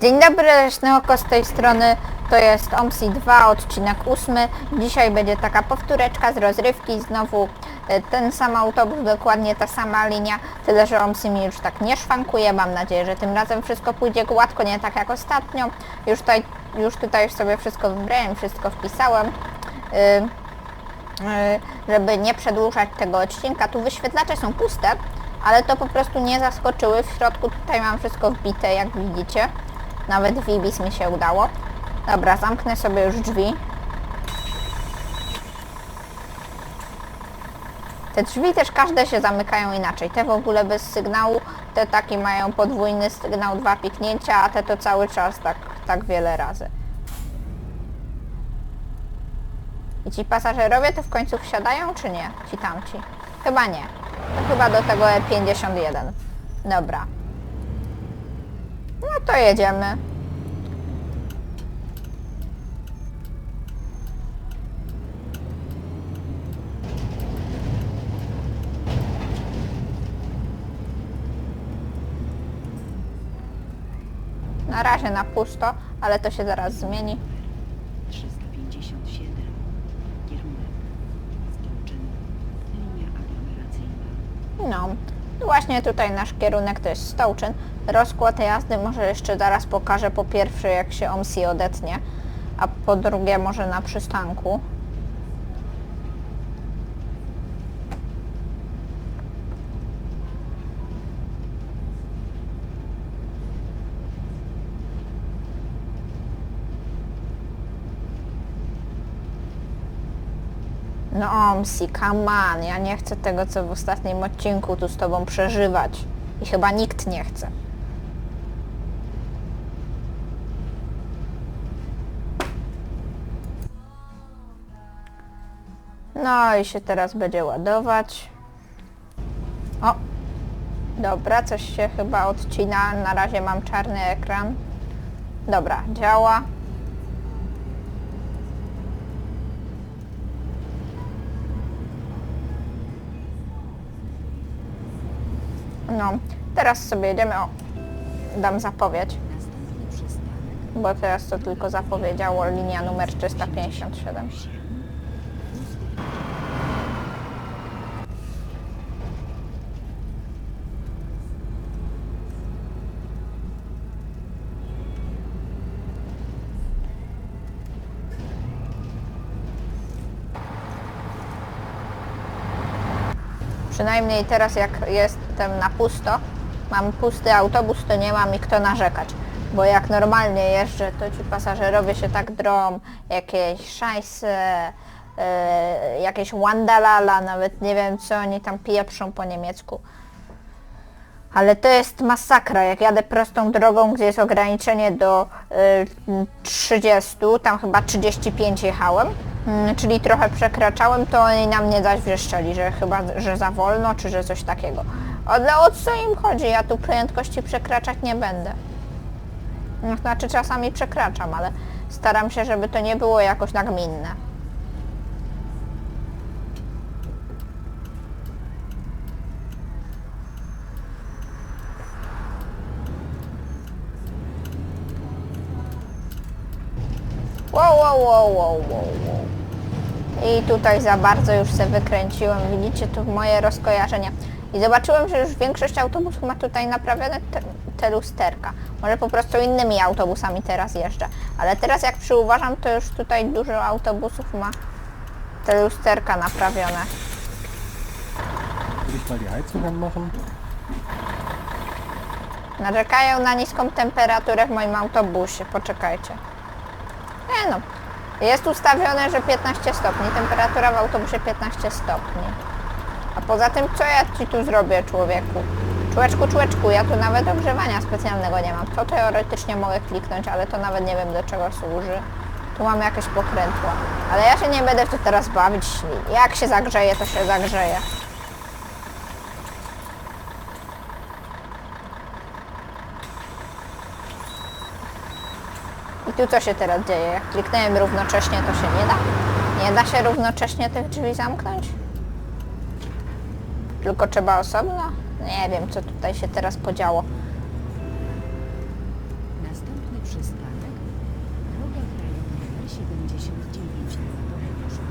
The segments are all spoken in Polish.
Dzień dobry, Leśne Oko z tej strony. To jest OMSI 2, odcinek 8. Dzisiaj będzie taka powtóreczka z rozrywki. Znowu e, ten sam autobus, dokładnie ta sama linia, tyle że OMSI mi już tak nie szwankuje. Mam nadzieję, że tym razem wszystko pójdzie gładko, nie tak jak ostatnio. Już tutaj, już tutaj już sobie wszystko wybrałem, wszystko wpisałem. Y, y, żeby nie przedłużać tego odcinka. Tu wyświetlacze są puste, ale to po prostu nie zaskoczyły. W środku tutaj mam wszystko wbite, jak widzicie. Nawet Vibis mi się udało. Dobra, zamknę sobie już drzwi. Te drzwi też każde się zamykają inaczej. Te w ogóle bez sygnału, te taki mają podwójny sygnał, dwa piknięcia, a te to cały czas tak, tak wiele razy. I ci pasażerowie to w końcu wsiadają, czy nie? Ci tamci? Chyba nie. To chyba do tego E51. Dobra. No to jedziemy. Na razie na pusto, ale to się zaraz zmieni. 357. Kierunek. Stołczyn. Linia aglomeracyjna. No, właśnie tutaj nasz kierunek to jest Stołczyn. Rozkład jazdy może jeszcze zaraz pokażę po pierwsze jak się OMSI odetnie, a po drugie może na przystanku. No OMSI, come on, ja nie chcę tego co w ostatnim odcinku tu z tobą przeżywać. I chyba nikt nie chce. No i się teraz będzie ładować. O! Dobra, coś się chyba odcina. Na razie mam czarny ekran. Dobra, działa. No, teraz sobie jedziemy. O, dam zapowiedź, bo teraz to tylko zapowiedziało linia numer 357. Przynajmniej teraz jak jestem na pusto, mam pusty autobus, to nie ma mi kto narzekać. Bo jak normalnie jeżdżę, to ci pasażerowie się tak drą, jakieś szajsy, yy, jakieś wandalala, nawet nie wiem co oni tam pieprzą po niemiecku. Ale to jest masakra. Jak jadę prostą drogą, gdzie jest ograniczenie do y, 30, tam chyba 35 jechałem, czyli trochę przekraczałem, to oni na mnie zaś wrzeszczeli, że chyba, że za wolno, czy że coś takiego. Ale o co im chodzi? Ja tu prędkości przekraczać nie będę. No, Znaczy czasami przekraczam, ale staram się, żeby to nie było jakoś nagminne. Wow, wow, wow, wow, wow. I tutaj za bardzo już se wykręciłem, widzicie tu moje rozkojarzenia. I zobaczyłem, że już większość autobusów ma tutaj naprawione te, te lusterka. Może po prostu innymi autobusami teraz jeżdżę. Ale teraz jak przyuważam, to już tutaj dużo autobusów ma te lusterka naprawione. Will ich mal die Heizung anmachen? Narzekają na niską temperaturę w moim autobusie. Poczekajcie. Nie no. Jest ustawione, że 15 stopni. Temperatura w autobusie 15 stopni. A poza tym, co ja ci tu zrobię, człowieku? Człeczku, człeczku, ja tu nawet ogrzewania specjalnego nie mam. To teoretycznie mogę kliknąć, ale to nawet nie wiem do czego służy. Tu mamy jakieś pokrętło. Ale ja się nie będę to teraz bawić. Jak się zagrzeje, to się zagrzeje. Tu co się teraz dzieje? Jak kliknąłem równocześnie, to się nie da? Nie da się równocześnie tych drzwi zamknąć? Tylko trzeba osobno? Nie wiem, co tutaj się teraz podziało. Następny przystanek. Droga krajowa nr 79 na Dobroszu.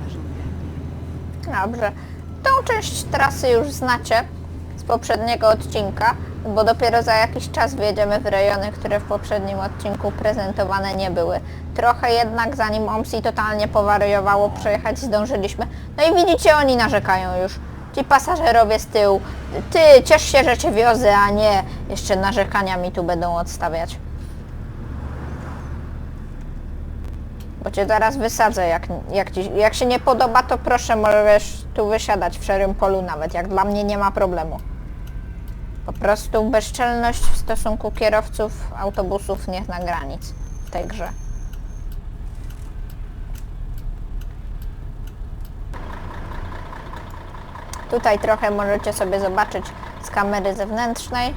Na żądanie. Dobrze. Tą część trasy już znacie z poprzedniego odcinka, bo dopiero za jakiś czas wjedziemy w rejony, które w poprzednim odcinku prezentowane nie były. Trochę jednak zanim OMSI totalnie powariowało, przejechać zdążyliśmy. No i widzicie, oni narzekają już. Ci pasażerowie z tyłu. Ty, ciesz się, że cię wiozę, a nie jeszcze narzekania mi tu będą odstawiać. Bo cię zaraz wysadzę, jak, jak, ci, jak się nie podoba, to proszę, możesz tu wysiadać w szarym polu nawet, jak dla mnie nie ma problemu. Po prostu bezczelność w stosunku kierowców autobusów nie zna granic w tej grze. Tutaj trochę możecie sobie zobaczyć z kamery zewnętrznej.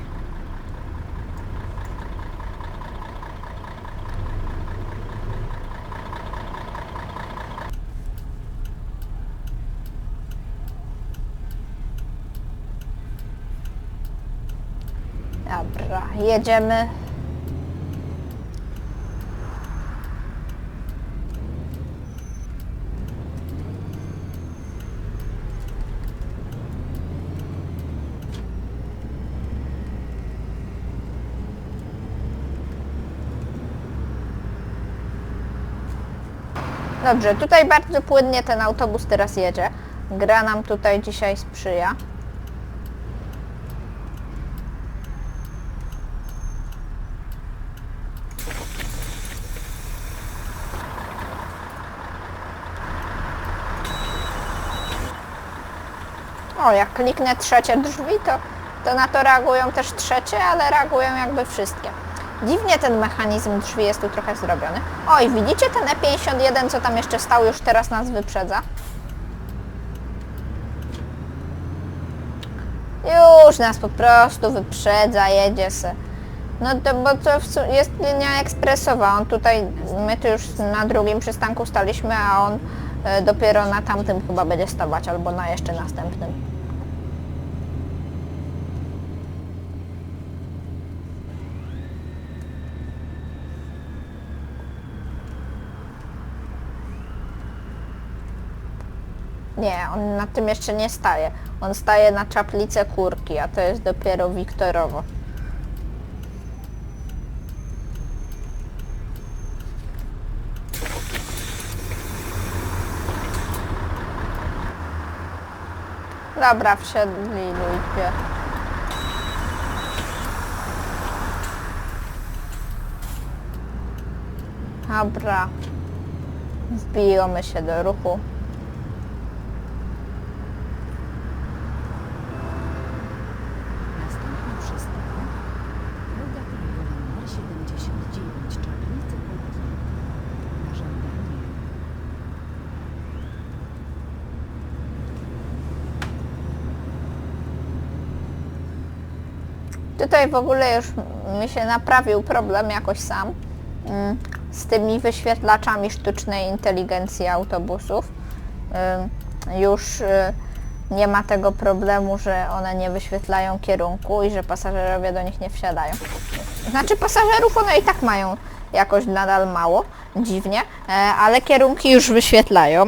Dobra, jedziemy. Dobrze, tutaj bardzo płynnie ten autobus teraz jedzie. Gra nam tutaj dzisiaj sprzyja. O, jak kliknę trzecie drzwi, to, to na to reagują też trzecie, ale reagują jakby wszystkie. Dziwnie ten mechanizm drzwi jest tu trochę zrobiony. Oj, widzicie ten E51, co tam jeszcze stał, już teraz nas wyprzedza? Już nas po prostu wyprzedza, jedzie se. No to, bo to jest linia ekspresowa, on tutaj, my tu już na drugim przystanku staliśmy, a on e, dopiero na tamtym chyba będzie stawać, albo na jeszcze następnym. Nie, on na tym jeszcze nie staje. On staje na czaplicę kurki, a to jest dopiero Wiktorowo. Dobra, wsiedli ludzie. Dobra. Wbijamy się do ruchu. Następny przystanek. Droga krajowa nr 79 Czarnice Polki. Na żądanie. Tutaj w ogóle już mi się naprawił problem jakoś sam mm, z tymi wyświetlaczami sztucznej inteligencji autobusów. Już y, nie ma tego problemu, że one nie wyświetlają kierunku i że pasażerowie do nich nie wsiadają. Znaczy pasażerów one i tak mają jakoś nadal mało, dziwnie, e, ale kierunki już wyświetlają.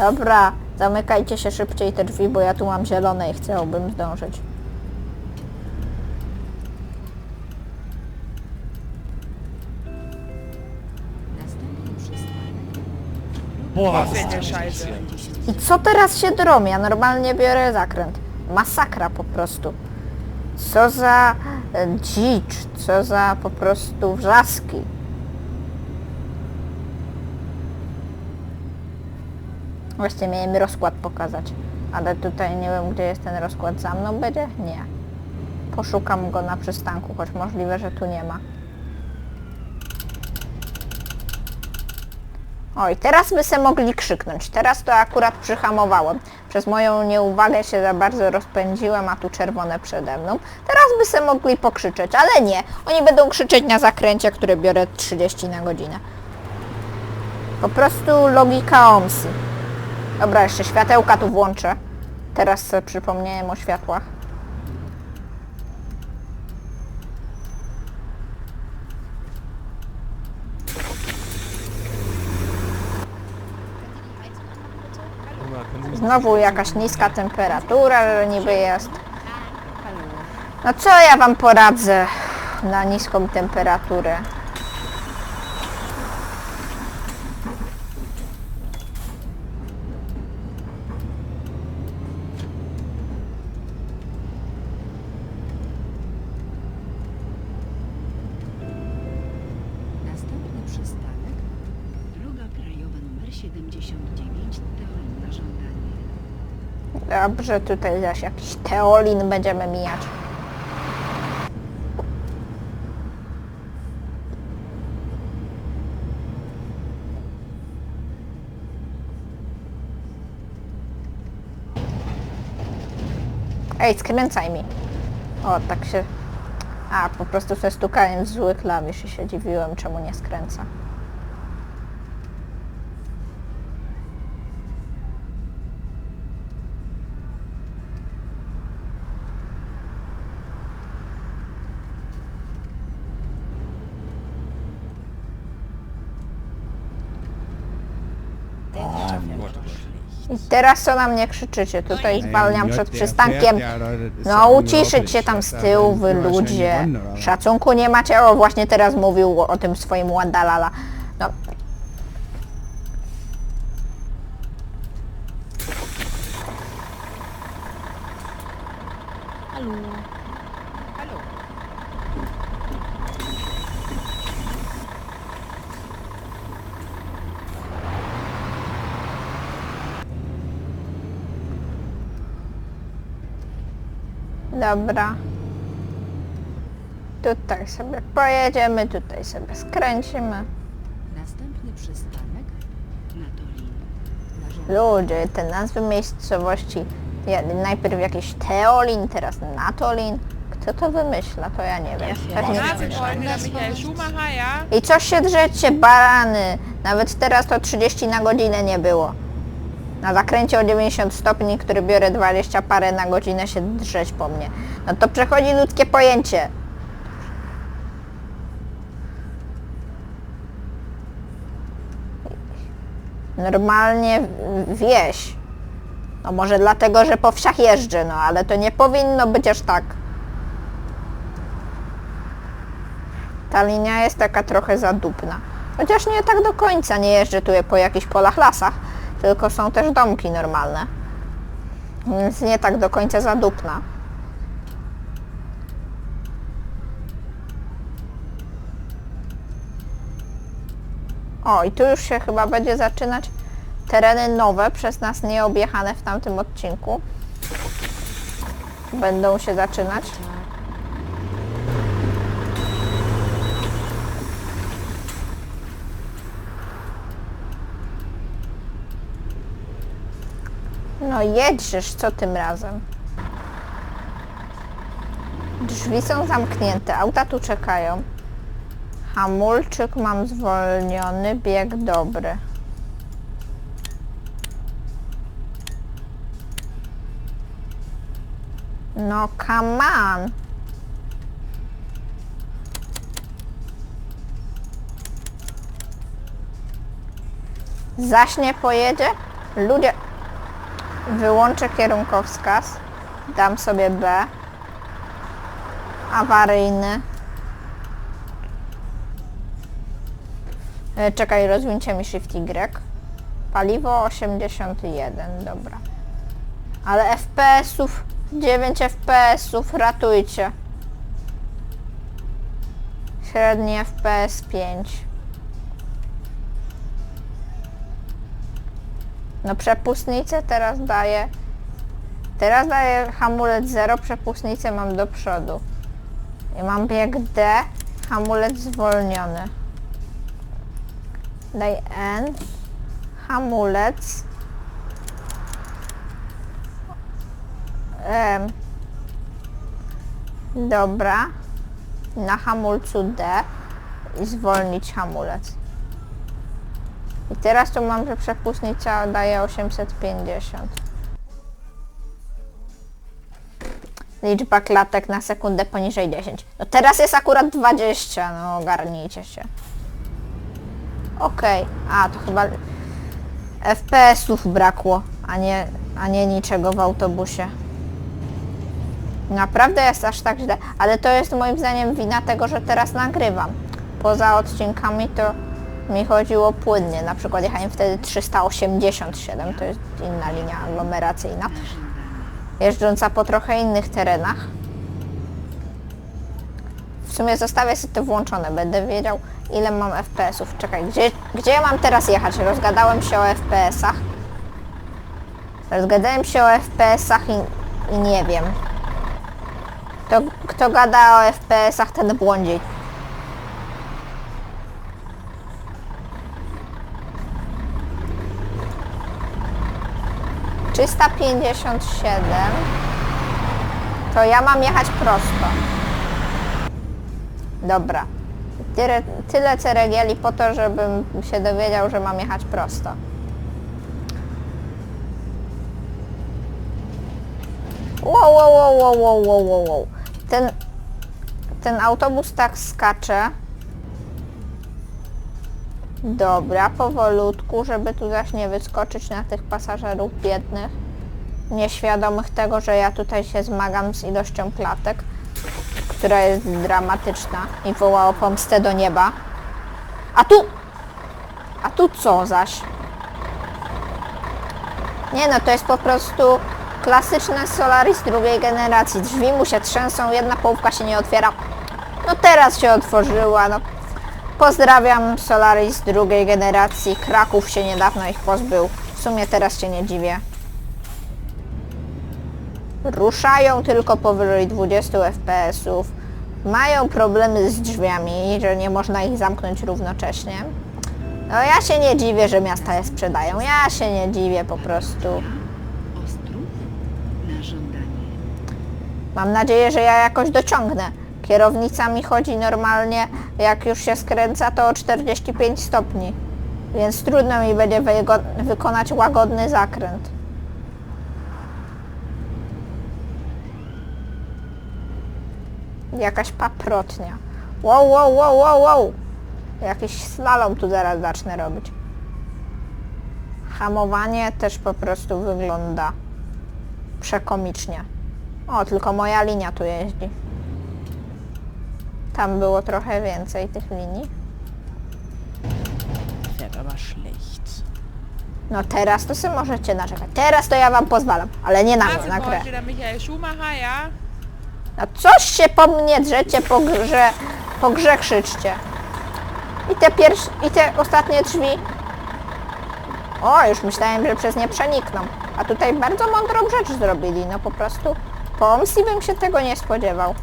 Dobra, zamykajcie się szybciej te drzwi, bo ja tu mam zielone i chciałbym zdążyć. 79 I co teraz się drom? Ja normalnie biorę zakręt. Masakra po prostu. Co za e, dzicz, co za po prostu wrzaski. Właściwie miałem rozkład pokazać, ale tutaj nie wiem, gdzie jest ten rozkład. Za mną będzie? Nie. Poszukam go na przystanku, choć możliwe, że tu nie ma. Oj, teraz by se mogli krzyknąć. Teraz to akurat przyhamowałem. Przez moją nieuwagę się za bardzo rozpędziłem, a tu czerwone przede mną. Teraz by se mogli pokrzyczeć, ale nie. Oni będą krzyczeć na zakręcie, które biorę 30 na godzinę. Po prostu logika OMSI. Dobra, jeszcze światełka tu włączę. Teraz sobie przypomniałem o światłach. Znowu jakaś niska temperatura, że niby jest. No co ja wam poradzę na niską temperaturę? Następny przystanek. Droga krajowa nr 79 Teolin na żądanie. Dobrze, tutaj zaś jakiś teolin będziemy mijać. Ej, skręcaj mi. O, tak się... A, po prostu sobie stukałem z złych klawisz i się dziwiłem, czemu nie skręca. I teraz co na mnie krzyczycie? Tutaj zwalniam przed przystankiem. No uciszyć się tam z tyłu, wy ludzie. Szacunku nie macie? O, właśnie teraz mówił o tym swoim Wandalala. No. Dobra. Tutaj sobie pojedziemy, tutaj sobie skręcimy. Następny przystanek. Natolin. Na. Ludzie, te nazwy miejscowości. Ja, najpierw jakiś Teolin, teraz Natolin. Kto to wymyśla, to ja nie wiem. Ja? I co się drzecie, barany? Nawet teraz to 30 na godzinę nie było. Na zakręcie o 90 stopni, który biorę 20 parę na godzinę się drzeć po mnie. No to przechodzi ludzkie pojęcie. Normalnie wieś. No może dlatego, że po wsiach jeżdżę, no ale to nie powinno być aż tak. Ta linia jest taka trochę zadupna. Chociaż nie tak do końca, nie jeżdżę tu po jakichś polach, lasach, tylko są też domki normalne. Więc nie tak do końca zadupna. O, i tu już się chyba będzie zaczynać tereny nowe, przez nas nieobjechane w tamtym odcinku. Będą się zaczynać. No jedźesz, co tym razem? Drzwi są zamknięte, auta tu czekają. Hamulczyk mam zwolniony, bieg dobry. No come on. Zaś nie pojedzie? Ludzie... Wyłączę kierunkowskaz. Dam sobie B. Awaryjny. E, Czekaj, rozwinięcie mi Shift Y. Paliwo 81, dobra. Ale FPS-ów, 9 FPS-ów, ratujcie. Średni FPS 5. No przepustnicę teraz daję. Teraz daję hamulec 0, przepustnicę mam do przodu. I mam bieg D, hamulec zwolniony. Daj N, hamulec. Em, dobra. Na hamulcu D i zwolnić hamulec. I teraz tu mam, że przepustnica daje 850. liczba klatek na sekundę poniżej 10. No teraz jest akurat 20, no ogarnijcie się. Okej, a to chyba FPS-ów brakło, a nie, a nie niczego w autobusie. Naprawdę jest aż tak źle, ale to jest moim zdaniem wina tego, że teraz nagrywam. Poza odcinkami to mi chodziło płynnie, na przykład jechałem wtedy 387, to jest inna linia aglomeracyjna, jeżdżąca po trochę innych terenach. W sumie zostawię sobie to włączone, będę wiedział ile mam FPS-ów. Czekaj, gdzie, gdzie ja mam teraz jechać? Rozgadałem się o FPS-ach. Rozgadałem się o FPS-ach i, i nie wiem. To, kto gada o FPS-ach, ten błądzi. Trzysta pięćdziesiąt siedem. To ja mam jechać prosto. Dobra. Tyle, tyle ceregieli po to, żebym się dowiedział, że mam jechać prosto. Wow, wow, wow, wow, wow, wow, wow. Ten, ten autobus tak skacze. Dobra, powolutku, żeby tu zaś nie wyskoczyć na tych pasażerów biednych. Nieświadomych tego, że ja tutaj się zmagam z ilością klatek, która jest dramatyczna i woła o pomstę do nieba. A tu... A tu co zaś? Nie no, to jest po prostu klasyczne Solaris drugiej generacji. Drzwi mu się trzęsą, jedna połówka się nie otwiera. No teraz się otworzyła, no. Pozdrawiam Solaris drugiej generacji. Kraków się niedawno ich pozbył. W sumie teraz się nie dziwię. Ruszają tylko powyżej 20 FPS-ów. Mają problemy z drzwiami, że nie można ich zamknąć równocześnie. No ja się nie dziwię, że miasta je sprzedają. Ja się nie dziwię po prostu. Mam nadzieję, że ja jakoś dociągnę. Kierownica mi chodzi normalnie, jak już się skręca, to o 45 stopni. Więc trudno mi będzie wykonać łagodny zakręt. Jakaś paprotnia. Wow, wow, wow, wow, wow. Jakiś slalom tu zaraz zacznę robić. Hamowanie też po prostu wygląda przekomicznie. O, tylko moja linia tu jeździ. Tam było trochę więcej tych linii. Fährt aber schlecht. No teraz to sobie możecie narzekać. Teraz to ja wam pozwalam, ale nie na mnie, na grę. Nase der Michael Schumacher, ja? No coś się po mnie drzecie, po grze, po grze krzyczcie. I te pierwsze, i te ostatnie drzwi. O, już myślałem, że przez nie przenikną. A tutaj bardzo mądrą rzecz zrobili, no po prostu. Po Omsi bym się tego nie spodziewał.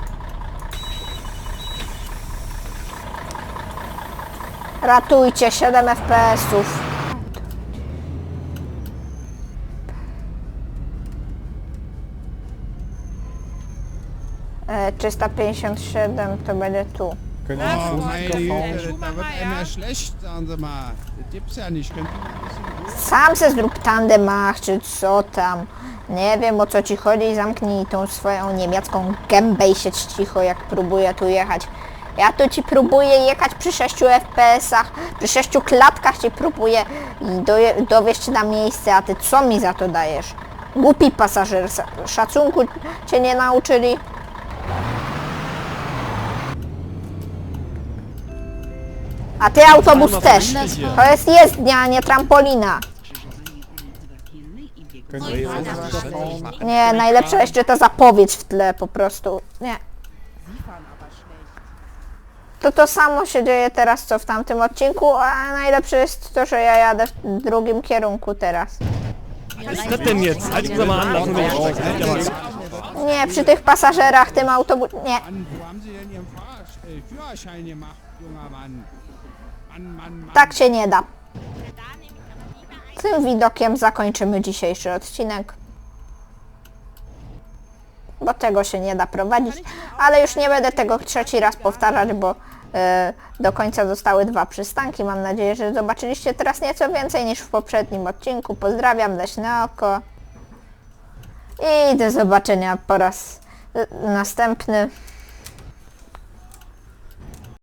Ratujcie, 7 FPS-ów. E, 357 to będzie tu. Da wird einem ja? schlecht, sagen Sie mal. Das gibt's ja nicht. Mal ein bisschen ruhig Sam se zrób tandemach, czy co tam. Nie wiem o co ci chodzi, zamknij tą swoją niemiecką gębę i siedź cicho, jak próbuję tu jechać. Ja tu ci próbuję jechać przy 6 FPS-ach, przy 6 klatkach ci próbuję i doje, dowieść na miejsce, a ty co mi za to dajesz? Głupi pasażer, sa- szacunku cię nie nauczyli. A ty autobus też. To jest jezdnia, a nie trampolina. Nie, najlepsza jeszcze ta zapowiedź w tle po prostu. Nie. To to samo się dzieje teraz co w tamtym odcinku, a najlepsze jest to, że ja jadę w drugim kierunku teraz. Was ist das denn jetzt? Halten Sie mal an, lassen Sie mich sprechen. Ja, was? Nie, przy tych pasażerach, tym autobus... Nie. Mann, wo haben Sie denn Ihren Fahr äh, Führerschein gemacht, junger Mann? Mann, Mann, Mann. Tak się nie da. Tym widokiem zakończymy dzisiejszy odcinek. Bo tego się nie da prowadzić, ale już nie będę tego trzeci raz powtarzać, bo e, do końca zostały dwa przystanki. Mam nadzieję, że zobaczyliście teraz nieco więcej niż w poprzednim odcinku. Pozdrawiam, leśne oko. I do zobaczenia po raz... Y, Następny